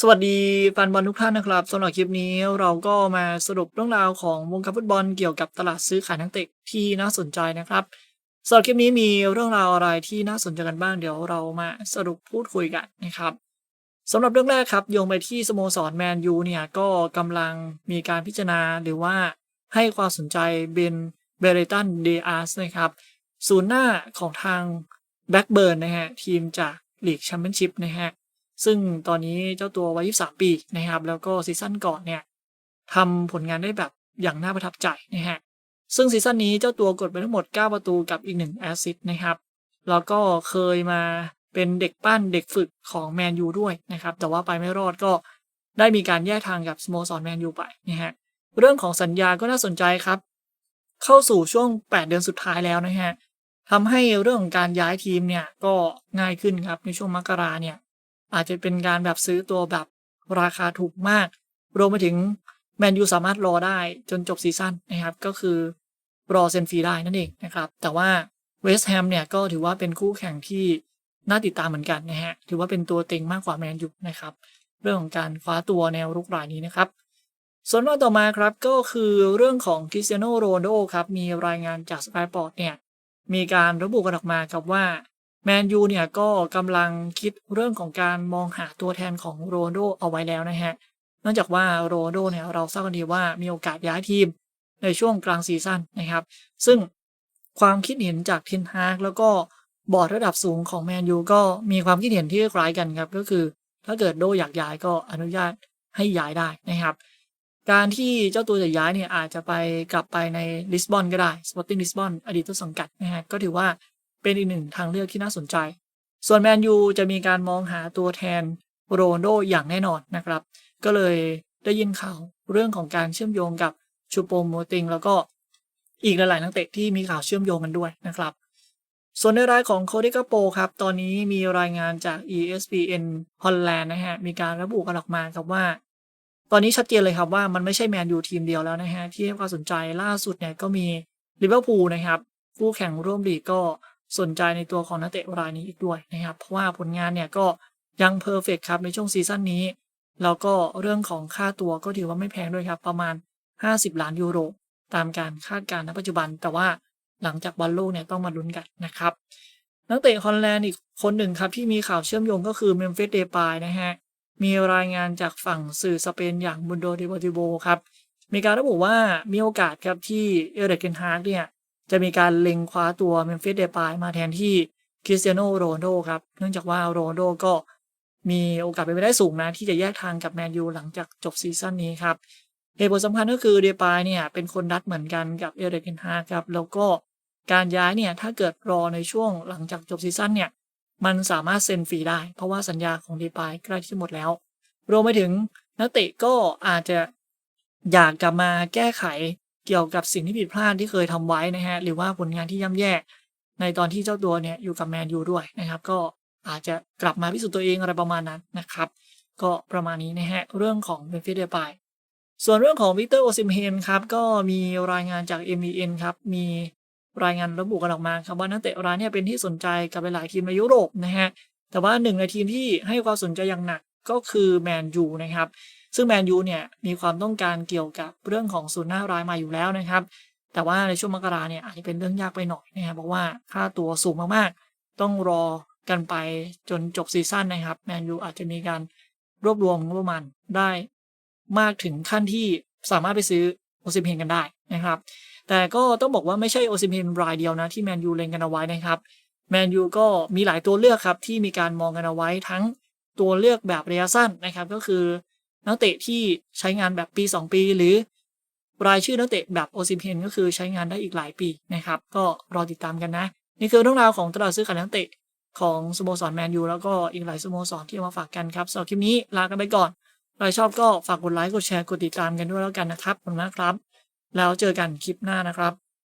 สวัสดีแฟนบอลทุกท่านนะครับสำหรับคลิปนี้เราก็มาสรุปเรื่องราวของวงการฟุตบอลเกี่ยวกับตลาดซื้อขายนักเตะที่น่าสนใจนะครับสำหรับคลิปนี้มีเรื่องราวอะไรที่น่าสนใจกันบ้างเดี๋ยวเรามาสรุปพูดคุยกันนะครับสำหรับเรื่องแรกครับโยงไปที่สโมสรแมนยูเนี่ยก็กำลังมีการพิจารณาหรือว่าให้ความสนใจเบนเบเรตันเดอาร์สนะครับศูนย์หน้าของทางแบ็กเบิร์นนะฮะทีมจากลีกแชมเปี้ยนชิพนะฮะ ซึ่งตอนนี้เจ้าตัววัย 23 ปีนะครับ แล้วก็ซีซั่นก่อนเนี่ยทำผลงานได้แบบอย่างน่าประทับใจนะฮะซึ่งซีซั่นนี้เจ้าตัวกดไปทั้งหมด 9 ประตูกับอีก 1 แอสซิสต์นะครับ แล้วก็เคยมาเป็นเด็กปั้นเด็กฝึกของแมนยูด้วยนะครับ แต่ว่าไปไม่รอดก็ได้มีการแยกทางกับสโมสรแมนยูไปนะฮะเรื่องของสัญญาก็น่าสนใจครับ เข้าสู่ช่วง 8 เดือนสุดท้ายแล้วนะฮะทำให้เรื่องของการย้ายทีมเนี่ยก็ง่ายขึ้นครับในช่วงมกราเนี่ย อาจจะเป็นการแบบซื้อตัวแบบราคาถูกมาก รวมไปถึงแมนยูสามารถรอได้จนจบซีซั่นนะครับ ก็คือรอเซ็นฟรีได้นั่นเองนะครับ แต่ว่าเวสต์แฮมเนี่ยก็ถือว่าเป็นคู่แข่งที่น่าติดตามเหมือนกันนะฮะ ถือว่าเป็นตัวเต็งมากกว่าแมนยูนะครับ เรื่องของการคว้าตัวแนวรุกรายนี้นะครับ ส่วนว่าต่อมาครับก็คือเรื่องของคริสเตียโนโรนโดครับ มีรายงานจากสกายปอร์ตเนี่ยมีการระบุกันออกมาครับว่า แมนยูเนี่ยก็กำลังคิดเรื่องของการมองหาตัวแทนของโรนโดเอาไว้แล้วนะฮะเนื่องจากว่าโรนโดเนี่ยเราทราบกันดีว่ามีโอกาสย้ายทีมในช่วงกลางซีซั่นนะครับ ซึ่งความคิดเห็นจากเทนฮากแล้วก็บอร์ดระดับสูงของแมนยูก็มีความคิดเห็นที่คล้ายกันครับ ก็คือถ้าเกิดโดอยากย้ายก็อนุญาตให้ย้ายได้นะครับ การที่เจ้าตัวจะย้ายเนี่ยอาจจะไปกลับไปในลิสบอนก็ได้สปอร์ติ้งลิสบอนอดีตต้นสังกัดนะฮะก็ถือว่า เป็นอีกหนึ่งทางเลือกที่น่าสนใจ ส่วนแมนยูจะมีการมองหาตัวแทนโรนโดอย่างแน่นอนนะครับ ก็เลยได้ยินข่าวเรื่องของการเชื่อมโยงกับชูโปโมติงแล้วก็อีกหลายๆนักเตะที่มีข่าวเชื่อมโยงกันด้วยนะครับ ส่วนในรายของโคดิกาโปครับ ตอนนี้มีรายงานจาก ESPN ฮอลแลนด์นะฮะ มีการระบุกันออกมาครับว่า ตอนนี้ชัดเจนเลยครับว่ามันไม่ใช่แมนยูทีมเดียวแล้วนะฮะ ที่ให้ความสนใจล่าสุดเนี่ยก็มีลิเวอร์พูลนะครับ คู่แข่งร่วมลีกก็ สนใจในตัวของนักเตะรายนี้อีกด้วยนะครับเพราะว่าผลงานเนี่ยก็ยังเพอร์เฟกครับในช่วงซีซั่นนี้ แล้วก็เรื่องของค่าตัวก็ถือว่าไม่แพงด้วยครับ ประมาณ 50 ล้านยูโร ตามการคาดการณ์ณปัจจุบัน แต่ว่าหลังจากบอลโลกเนี่ยต้องมาลุ้นกันนะครับนักเตะฮอลแลนด์อีกคนหนึ่งครับที่มีข่าวเชื่อมโยงก็คือเมมฟิสเดปายนะฮะมีรายงานจากฝั่งสื่อสเปนอย่างบุนโดเดโปติโบครับมีการระบุว่ามีโอกาสครับที่เอเรกเกนฮาร์กเนี่ย จะมีการเล็งคว้าตัวเมมฟิสเดปายมาแทนที่คริสเตียโนโรนโดครับ เนื่องจากว่าโรนโดก็มีโอกาสเป็นไปได้สูงนะ ที่จะแยกทางกับแมนยูหลังจากจบซีซั่นนี้ครับเหตุผลสำคัญก็คือเดปายเนี่ยเป็นคนดัตเหมือนกันกับเอเรกเกนฮาครับ แล้วก็การย้ายเนี่ยถ้าเกิดรอในช่วงหลังจากจบซีซั่นเนี่ยมันสามารถเซ็นฟรีได้ เพราะว่าสัญญาของเดปายใกล้ที่หมดแล้วรวมไปถึงนักเตะก็อาจจะอยากกลับมาแก้ไข เกี่ยวกับสิ่งที่ผิดพลาดที่เคยทำไว้นะฮะหรือว่าผลงานที่ย่ำแย่ ในตอนที่เจ้าตัวเนี่ยอยู่กับแมนยูด้วยนะครับ ก็อาจจะกลับมาพิสูจน์ตัวเองอะไรประมาณนั้นนะครับ ก็ประมาณนี้นะฮะเรื่องของเบนฟิเดปายส่วนเรื่องของวิกเตอร์โอซิมเฮนครับก็มีรายงานจาก MEN ครับมีรายงานระบุกันออกมาครับว่านักเตะรายนี้เป็นที่สนใจกับหลายๆทีมในยุโรปนะฮะแต่ว่าหนึ่งในทีมที่ให้ความสนใจอย่างหนัก ก็คือแมนยูนะครับ ซึ่งแมนยูเนี่ยมีความต้องการเกี่ยวกับเรื่องของศูนย์หน้ารายมาอยู่แล้วนะครับ แต่ว่าในช่วงมกราเนี่ยอาจจะเป็นเรื่องยากไปหน่อยนะครับเพราะว่าค่าตัวสูงมากๆ ต้องรอกันไปจนจบซีซั่นนะครับแมนยูอาจจะมีการรวบรวมงบประมาณได้มากถึงขั้นที่สามารถไปซื้อโอซิมเฮนกันได้นะครับ แต่ก็ต้องบอกว่าไม่ใช่โอซิมเฮนรายเดียวนะที่แมนยูเล็งกันเอาไว้นะครับแมนยูก็มีหลายตัวเลือกครับที่มีการมองกันเอาไว้ทั้ง ตัวเลือกแบบระยะสั้นนะครับก็คือนักเตะที่ใช้งานแบบปี 2 ปี หรือ รายชื่อนักเตะแบบโอซิมเฮนก็คือใช้งานได้อีกหลายปีนะครับก็รอติดตามกันนะ นี่คือเรื่องราวของตลาดซื้อขายนักเตะของสโมสรแมนยูแล้วก็อีกหลายสโมสรที่มาฝากกันครับสำหรับคลิปนี้ลากันไปก่อนใครชอบก็ฝากกดไลค์กดแชร์กดติดตามกันด้วยแล้วกันนะครับขอบคุณมากครับ แล้วเจอกันคลิปหน้านะครับ